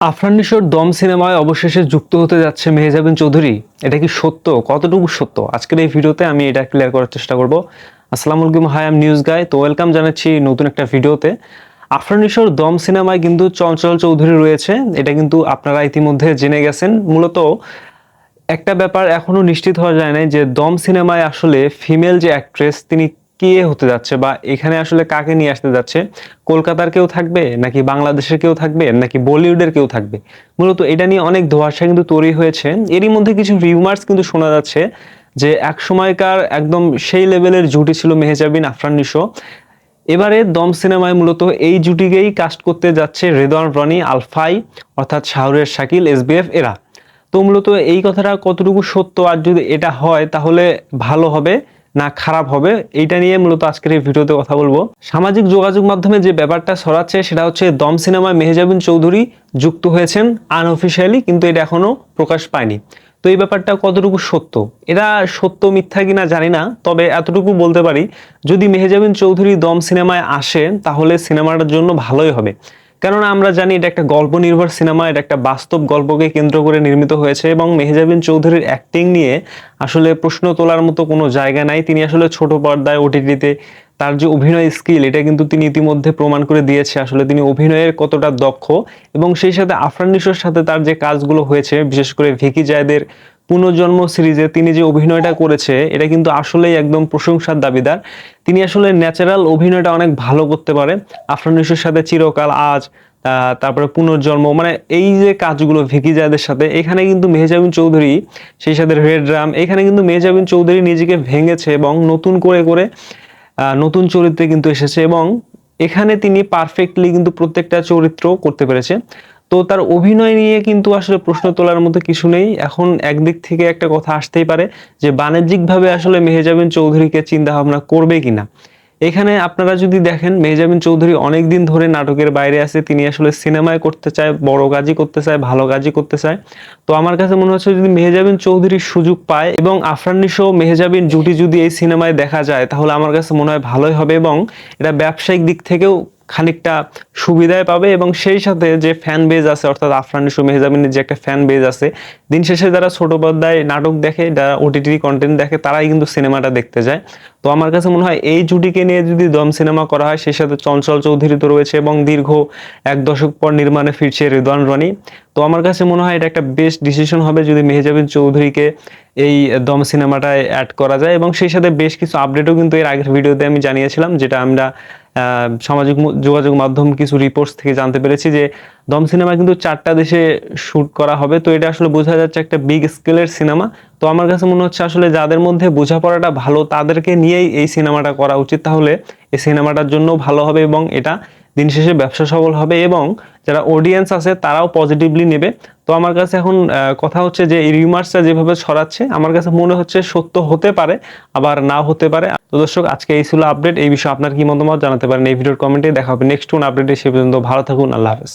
আফরান নিশোর দম সিনেমায় অবশেষে যুক্ত হতে যাচ্ছে মেহজাবিন চৌধুরী। এটা কি সত্য? কতটুকু সত্য? আজকের এই ভিডিওতে আমি এটা ক্লিয়ার করার চেষ্টা করব। আসসালামু আলাইকুম হাই আম নিউজ গাই তো ওয়েলকাম জানাচ্ছি নতুন একটা ভিডিওতে। আফরান নিশোর দম সিনেমায় কিন্তু চঞ্চল চৌধুরী রয়েছে। এটা কিন্তু আপনারা ইতিমধ্যে জেনে গেছেন। মূলত একটা ব্যাপার এখনও নিশ্চিত হওয়া যায় না যে দম সিনেমায় আসলে ফিমেল যে অ্যাক্ট্রেস তিনি কে হতে যাচ্ছে বা এখানে আসলে কাকে নিয়ে আসতে যাচ্ছে? কলকাতার কেউ থাকবে নাকি বাংলাদেশের কেউ থাকবে নাকি বলিউডের কেউ থাকবে? মূলত এটা নিয়ে অনেক ধোয়াশা কিন্তু তৈরি হয়েছে। এরই মধ্যে কিছু রিউমার্স কিন্তু শোনা যাচ্ছে যে এক সময়কার একদম সেই লেভেলের জুটি ছিল মেহেজাবিন আফরান নিশো। এবারে দম সিনেমায় মূলত এই জুটিকেই কাস্ট করতে যাচ্ছে রেদওয়ান রনি, আলফাই, অর্থাৎ শাহরের শাকিল এসবিএফ এরা। তো মূলত এই কথাটা কতটুকু সত্য? আর যদি এটা হয়, তাহলে ভালো হবে। না খারাপ হবে, এইটা নিয়ে মূলত আজকের এই ভিডিওতে কথা বলব। সামাজিক যোগাযোগ মাধ্যমে যে ব্যাপারটা ছড়াচ্ছে, সেটা হচ্ছে দম সিনেমায় মেহেজাবিন চৌধুরী যুক্ত হয়েছেন আনঅফিসিয়ালি, কিন্তু এটা এখনও প্রকাশ পায়নি। তো এই ব্যাপারটা কতটুকু সত্য? এটা সত্য, মিথ্যা কিনা জানি না, তবে এতটুকু বলতে পারি, যদি মেহেজাবিন চৌধুরী দম সিনেমায় আসে তাহলে সিনেমাটার জন্য ভালোই হবে। কেননা আমরা জানি এটা একটা গল্প নির্ভর সিনেমা, এটা একটা বাস্তব গল্পকে কেন্দ্র করে নির্মিত হয়েছে এবং মেহেজাবিন চৌধুরীর অ্যাক্টিং নিয়ে আসলে প্রশ্ন তোলার মতো কোনো জায়গা নাই। তিনি আসলে ছোট পর্দায় ওটিটিতে তার যে অভিনয় স্কিল, এটা কিন্তু তিনি ইতিমধ্যে প্রমাণ করে দিয়েছে। আসলে তিনি অভিনয়ের কতটা দক্ষ এবং সেই সাথে আফরান নিশোর সাথে তার যে কাজগুলো হয়েছে, বিশেষ করে ভিকি জায়দের পুনর্জন্ম সিরিজে তিনি যে অভিনয়টা করেছে, এটা কিন্তু আসলেই একদম প্রশংসার দাবিদার। তিনি আসলে ন্যাচারাল অভিনয়টা অনেক ভালো করতে পারে আফরানিসের সাথে চিরকাল আজ তারপরে পুনর্জন্ম মানে এই যে কাজগুলো ভিকি জায়দের সাথে, এখানে কিন্তু মেহজাবিন চৌধুরী, সেই সাথে রেড ড্রাম এখানে কিন্তু মেহজাবিন চৌধুরী নিজেকে ভেঙেছে এবং নতুন করে করে নতুন চরিত্রে কিন্তু এসেছে এবং এখানে তিনি পারফেক্টলি কিন্তু প্রত্যেকটা চরিত্র করতে পেরেছে। তো তার অভিনয় নিয়ে কিন্তু আসলে প্রশ্ন তোলার মতো কিছু নেই। এখন একদিক থেকে একটা কথা আসতেই পারে যে, বাণিজ্যিকভাবে আসলে মেহেজাবিন চৌধুরীকে চিন্তা ভাবনা করবে কিনা। এখানে আপনারা যদি দেখেন, মেহজাবিন চৌধুরী অনেক দিন ধরে নাটকের বাইরে আছে। তিনি আসলে সিনেমায় করতে চায়, বড় কাজই করতে চায়, ভালো কাজই করতে চায়। তো আমার কাছে মনে হচ্ছে যদি মেহজাবিন চৌধুরী সুযোগ পায় এবং আফরান নিশো মেহজাবিন জুটি যদি এই সিনেমায় দেখা যায়, তাহলে আমার কাছে মনে হয় ভালোই হবে এবং এটা ব্যবসায়িক দিক থেকেও খানিকটা সুবিধায় পাবে এবং সেই সাথে যে ফ্যান বেজ আছে, অর্থাৎ আফরান নিশো মেহজাবিনের যে একটা ফ্যান বেজ আছে, দিন শেষে যারা ছোট পর্দায় নাটক দেখে, যারা ওটিটি কন্টেন্ট দেখে, তারাই কিন্তু সিনেমাটা দেখতে যায়। তো আমার কাছে মনে হয় এই জুটিকে নিয়ে যদি দম সিনেমা করা হয়, সেই সাথে চঞ্চল চৌধুরী তো রয়েছে এবং দীর্ঘ এক দশক পর নির্মাণে ফিরছে রিদওয়ান রনি। তো আমার কাছে মনে হয় এটা একটা বেস্ট ডিসিশন হবে যদি মেহজাবিন চৌধুরীকে এই দম সিনেমাটায় অ্যাড করা যায় এবং সেই সাথে বেশ কিছু আপডেটও কিন্তু এর আগের ভিডিওতে আমি জানিয়েছিলাম, যেটা আমরা সামাজিক যোগাযোগ মাধ্যম কিছু রিপোর্টস থেকে জানতে পেরেছি যে দম সিনেমা কিন্তু চারটা দেশে শ্যুট করা হবে। তো এটা আসলে বোঝা যাচ্ছে একটা বিগ স্কেলের সিনেমা। তো আমার কাছে মনে হচ্ছে আসলে যাদের মধ্যে বোঝাপড়াটা ভালো, তাদেরকে নিয়েই এই সিনেমাটা করা উচিত। তাহলে এই সিনেমাটার জন্য ভালো হবে এবং এটা দিন শেষে ব্যবসা সফল হবে এবং যারা অডিয়েন্স আছে তারাও পজিটিভলি নেবে। তো আমার কাছে এখন কথা হচ্ছে যে এই রিউমার্সটা যেভাবে ছড়াচ্ছে, আমার কাছে মনে হচ্ছে সত্য হতে পারে, আবার নাও হতে পারে। তো দর্শক, আজকে এই ছিল আপডেট এই বিষয়ে আপনার কি মতামত জানাতে পারেন এই ভিডিওর কমেন্টে দেখা হবে নেক্সট কোন আপডেটে সে পর্যন্ত ভালো থাকুন, আল্লাহ হাফেজ।